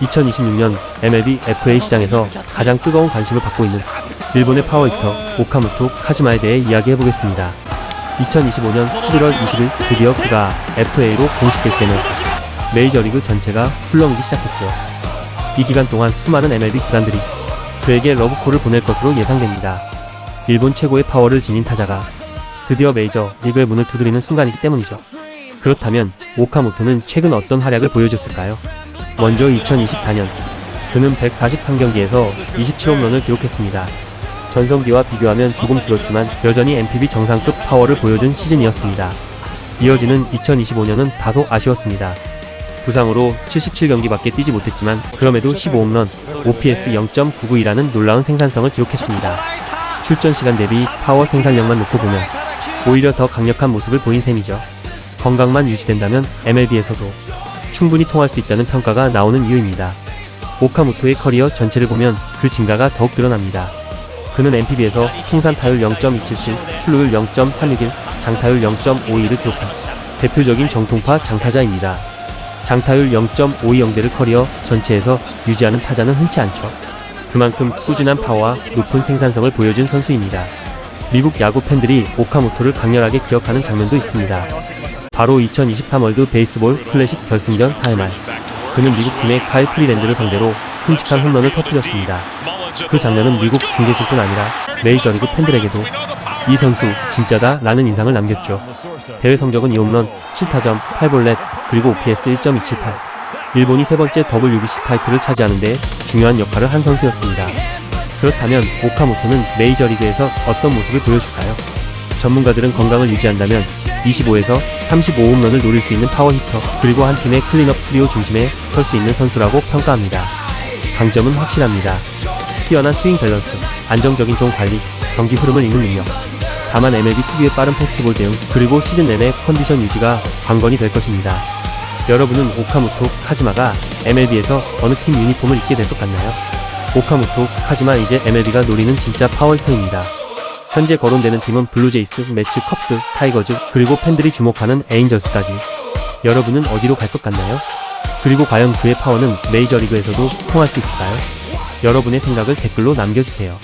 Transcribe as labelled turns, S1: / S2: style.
S1: 2026년 MLB FA 시장에서 가장 뜨거운 관심을 받고 있는 일본의 파워히터 오카모토 카즈마에 대해 이야기해보겠습니다. 2025년 11월 20일 드디어 그가 FA로 공식 개시되면서 메이저리그 전체가 훌렁이기 시작했죠. 이 기간 동안 수많은 MLB 구단들이 그에게 러브콜을 보낼 것으로 예상됩니다. 일본 최고의 파워를 지닌 타자가 드디어 메이저 리그의 문을 두드리는 순간이기 때문이죠. 그렇다면 오카모토는 최근 어떤 활약을 보여줬을까요? 먼저 2024년 그는 143경기에서 27홈런을 기록했습니다. 전성기와 비교하면 조금 줄었지만 여전히 MPB 정상급 파워를 보여준 시즌이었습니다. 이어지는 2025년은 다소 아쉬웠습니다. 부상으로 77경기밖에 뛰지 못했지만 그럼에도 15홈런, OPS 0.99이라는 놀라운 생산성을 기록했습니다. 출전 시간 대비 파워 생산력만 놓고 보면 오히려 더 강력한 모습을 보인 셈이죠. 건강만 유지된다면 MLB에서도 충분히 통할 수 있다는 평가가 나오는 이유입니다. 오카모토의 커리어 전체를 보면 그 증가가 더욱 드러납니다. 그는 NPB에서 통산 타율 0.277, 출루율 0.361, 장타율 0.52를 기록한 대표적인 정통파 장타자입니다. 장타율 0.520대를 커리어 전체에서 유지하는 타자는 흔치 않죠. 그만큼 꾸준한 파워와 높은 생산성을 보여준 선수입니다. 미국 야구 팬들이 오카모토를 강렬하게 기억하는 장면도 있습니다. 바로 2023 월드 베이스볼 클래식 결승전 4회 말 그는 미국 팀의 카일 프리랜드를 상대로 끔찍한 홈런을 터뜨렸습니다. 그 장면은 미국 중계진뿐 아니라 메이저리그 팬들에게도 이 선수 진짜다 라는 인상을 남겼죠. 대회 성적은 2홈런, 7타점, 8볼넷, 그리고 OPS 1.278. 일본이 세 번째 WBC 타이틀을 차지하는데 중요한 역할을 한 선수였습니다. 그렇다면 오카모토는 메이저리그에서 어떤 모습을 보여줄까요? 전문가들은 건강을 유지한다면 25에서 35홈런을 노릴 수 있는 파워 히터, 그리고 한 팀의 클린업 트리오 중심에 설 수 있는 선수라고 평가합니다. 강점은 확실합니다. 뛰어난 스윙 밸런스, 안정적인 종 관리, 경기 흐름을 읽는 능력. 다만 MLB 특유의 빠른 패스트볼 대응, 그리고 시즌 내내 컨디션 유지가 관건이 될 것입니다. 여러분은 오카모토 카즈마가 MLB에서 어느 팀 유니폼을 입게 될 것 같나요? 오카모토 카즈마 이제 MLB가 노리는 진짜 파워히터입니다. 현재 거론되는 팀은 블루제이스, 매츠, 컵스, 타이거즈, 그리고 팬들이 주목하는 에인절스까지. 여러분은 어디로 갈 것 같나요? 그리고 과연 그의 파워는 메이저리그에서도 통할 수 있을까요? 여러분의 생각을 댓글로 남겨주세요.